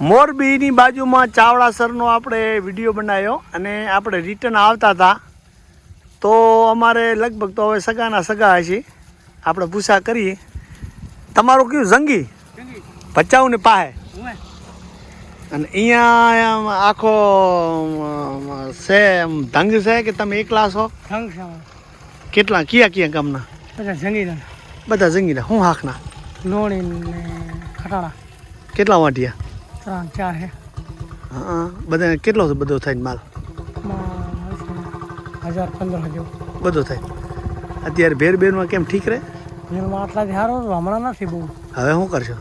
મોરબીની બાજુમાં ચાવડાસરનો આપણે વીડિયો બનાવ્યો અને આપણે રિટર્ન આવતા હતા. તો અમારે લગભગ તો હવે સગાના સગા હશે. આપણે પૂછા કરીએ. તમારું કયું? જંગી? ભચાઉની પાસે અને અહીંયા આખો છે એમ ધંગ છે કે તમે એકલા છો? કેટલા? કયા કયા ગામના? બધા જંગીના. બધા જંગીના. હું હાખના લોણી ને કેટલા વાંટિયા? ત્રણ ચાર હે. હા બધા કેટલો બધો થાય માલ? હજાર પંદર હજાર બધો થાય. અત્યારે ભેર બેરમાં કેમ ઠીક રહે? જેલમાં આટલાથી સારો હતો, હમણાં નથી બહુ. હવે શું કરશો?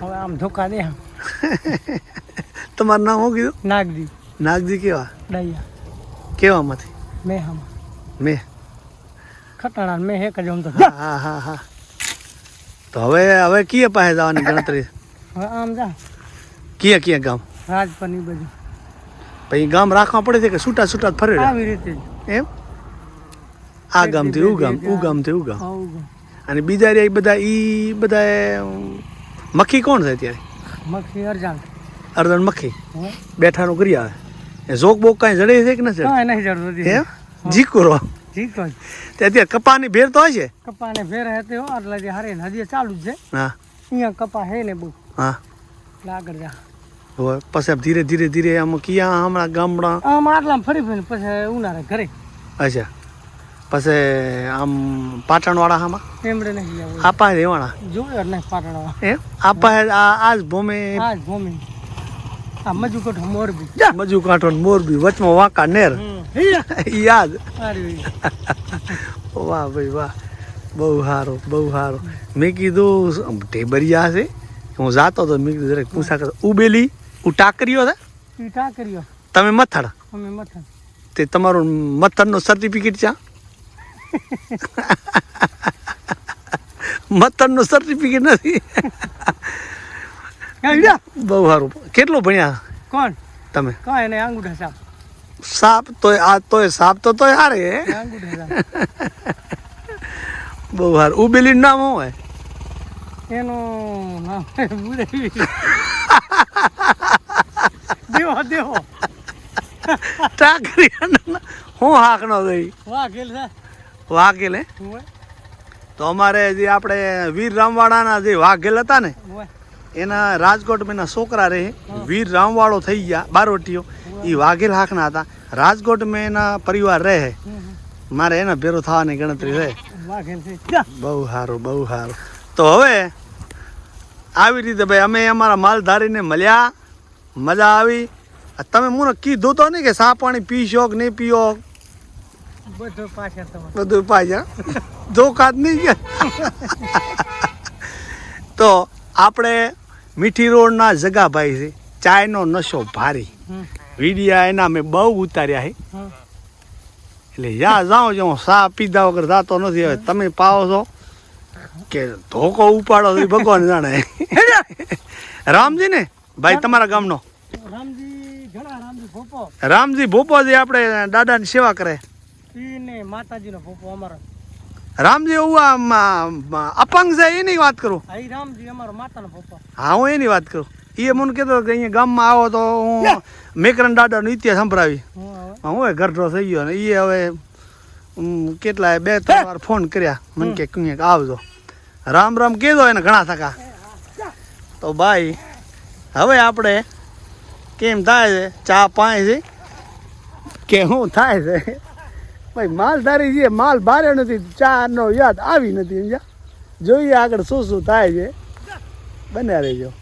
હવે આમ ધોકા દે તમારું નામ શું કીધું? નાગજી. નાગજી કેવા? ડાયા કેવામાંથી? મેં હમ મેં. ખટાડા મેં એક જ તો. હા હા હા હા. તો હવે હવે કીએ પાસે જવાની ગણતરી? હવે આમ જા. કીએ ક્યાં ગામ? રાજપની બાજુ. પછી ગામ રાખવા પડે છે કે છૂટા છૂટા ફરે આવી રીતે એમ? આ ગામથી ઉ ગામ ઉ ગામથી ઉ ગામ. અને બીજા ઈ બધા ઈ બધા મખી કોણ છે અત્યારે? મક્ષી અરજાણ. અર્ધન મક્ખી? બેઠાનું કરી આવે એ જોક બોક કાંઈ જડે છે કે ન જડે? કાંઈ નહીં જડતું એમ? જીકુરો જીતો જ. તે અત્યારે કપાની ભેર તો હશે કપાને ભેર હે તે એટલે જે હારે નદી હજી ચાલુ જ છે. હા. અહીંયા કપા હે ને બહુ. હા. એટલે આગળ જા. હવે પછી ધીરે ધીરે ધીરે આમ ક્યાં હમણાં ગામડા. આમ આટલા ફરી ફરી પછી ઉનાળે ઘરે. અચ્છા. પછી આમ પાટણવાળા હામાં? એમડે નહીં જવું આપા રેવાણા જોયો જ નહીં પાટણવા એમ? આપા આ આજ ભૂમિ આ જ ભૂમિ. આ મજુકોટ મોરબી. મજુ કાંઠો મોરબી વચમાં વાંકા નેર. યાદ. વાહ ભાઈ વાહ. બહુ સારું બહુ સારું. મેં કીધું ઢેબરિયા છે. હું જાતો તો મેં કીધું જરાક પૂછા કરતો ઉબેલી હું ટાકરીઓ હતા કા તમે મથાડા અમે મથન તે તમારું મથરનું સર્ટિફિકેટ છે મથરનું સર્ટિફિકેટ નથી. બહુ સારું. કેટલું ભણ્યા? કોણ? તમે? કાંઈ નહીં અંગૂઠા સાપ. સાપ તોય આ તોય સાપ તો તોય હારે. બહુ સારું. ઉબેલીનું નામ શું હોય? એનું નામ દેવો દેવો. ટાકરી હું હાકનો વાહ વાઘેલ છે. વાઘેલ હે? તો અમારે જે આપણે વીર રામવાડાના જે વાઘેલ હતા ને એના રાજકોટ એના છોકરા રહે. વીર રામવાળો થઈ ગયા બારોટીઓ. એ વાઘેલ હાકના હતા. રાજકોટ મેં એના પરિવાર રહે મારે એના ભેરો થવાની ગણતરી રહે. બહુ સારું બહુ સારું તો હવે આવી રીતે ભાઈ અમે અમારા માલધારીને મળ્યા મજા આવી. તમે મને કીધું તો નહીં કે સા પાણી પીશો કે નહીં પીઓ? બધું પાછળ બધું પાછા. ધોકાત નહીં ગયા. તો આપણે મીઠી રોડના જગાભાઈ છે. ચાયનો નશો ભારી. વિડિયા એના મેં બહુ ઉતાર્યા છે. એટલે યા જાઉં જો સા પીધા વગર જાતો નથી. હવે તમે પાવો છો. કે ધોકો ઉપાડો તો ભગવાન જાણે. રામજી ને ભાઈ તમારા ગામનો? રામજી રામજી ભોપોજી આપણે દાદાની સેવા કરે. માતાજીનો ફોફો અમારો. રામજી આમ, અપંગ છે એની વાત કરું. રામજી અમારો માતાનો ફોફો હા હું એની વાત કરું. એ મને કહેતો કે અહીંયા ગામમાં આવો તો હું મેકરન દાદાનો ઇતિહાસ સંભળાવી. હું હવે? હું હવે થઈ ગયો ને એ હવે ઉમ, કેટલાય બે ત્રણ વાર ફોન કર્યા. મને કે ક્યાંક આવજો. રામ રામ કીધો એને ઘણા થકા. તો ભાઈ, હવે આપણે કેમ થાય છે? ચા પાય છે? કે શું થાય છે? ભાઈ, માલધારી છે, માલ ભારે નથી, ચાનો યાદ આવી નથી જોઈએ આગળ શું શું થાય છે. બન્યા રહેજો.